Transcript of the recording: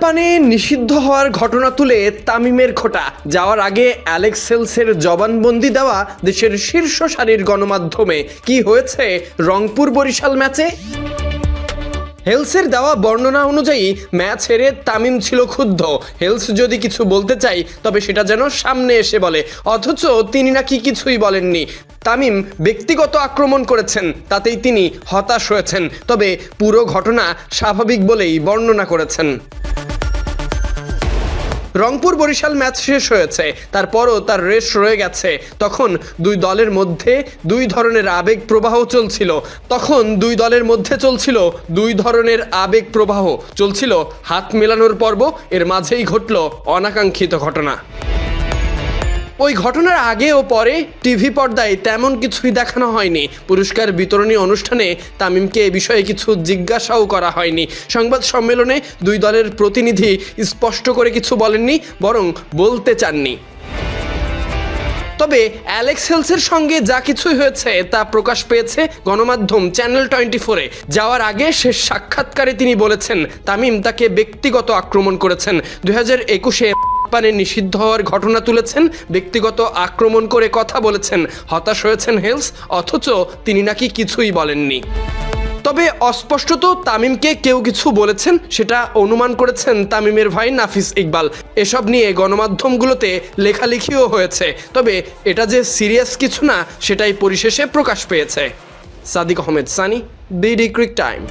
পানে নিষিদ্ধ হওয়ার ঘটনা তুলে তামিমের খোটা। যাওয়ার আগে অ্যালেক্সেলসের জবানবন্দি দেওয়া দেশের শীর্ষ সারির গণমাধ্যমে। কি হয়েছে রংপুর বরিশাল ম্যাচে? হেলসের দেওয়া বর্ণনা অনুযায়ী ম্যাচ হেরে তামিম ছিল ক্ষুব্ধ। হেলস যদি কিছু বলতে চাই তবে সেটা যেন সামনে এসে বলে। অথচ তিনি নাকি কিছুই বলেননি। তামিম ব্যক্তিগত আক্রমণ করেছেন, তাতেই তিনি হতাশ হয়েছেন। তবে পুরো ঘটনা স্বাভাবিক বলেই বর্ণনা করেছেন। রংপুর বরিশাল ম্যাচ শেষ হয়েছে, তারপরও তার রেস রয়ে গেছে। তখন দুই দলের মধ্যে দুই ধরনের আবেগ প্রবাহ চলছিল। তখন দুই দলের মধ্যে চলছিল দুই ধরনের আবেগ প্রবাহ। চলছিল হাত মেলানোর পর্ব, এর মাঝেই ঘটল অনাকাঙ্ক্ষিত ঘটনা। ওই ঘটনার আগে ও পরে টিভি পর্দায় তেমন কিছুই দেখানো হয়নি। পুরস্কার বিতরণী অনুষ্ঠানে তামিমকে এ বিষয়ে কিছু জিজ্ঞাসাও করা হয়নি। সংবাদ সম্মেলনে দুই দলের প্রতিনিধি স্পষ্ট করে কিছু বলেননি, বরং বলতে চাননি। তবে অ্যালেক্স হেলসের সঙ্গে যা কিছুই হয়েছে তা প্রকাশ পেয়েছে গণমাধ্যম চ্যানেল টোয়েন্টি ফোরে যাওয়ার আগে শেষ সাক্ষাৎকারে তিনি বলেছেন, তামিম তাকে ব্যক্তিগত আক্রমণ করেছেন। দুই হাজার একুশে পানে নিষিদ্ধ হওয়ার ঘটনা তুলেছেন, ব্যক্তিগত আক্রমণ করে কথা বলেছেন। হতাশ হয়েছেন হেলস, অথচ তিনি নাকি কিছুই বলেননি। তবে অস্পষ্টত তামিমকে কেউ কিছু বলেছেন, সেটা অনুমান করেছেন তামিমের ভাই নাফিস ইকবাল। এসব নিয়ে গণমাধ্যমগুলোতে লেখালেখিও হয়েছে। তবে এটা যে সিরিয়াস কিছু না, সেটাই পরিশেষে প্রকাশ পেয়েছে। Sadiq Ahmed Sunny BD cric time.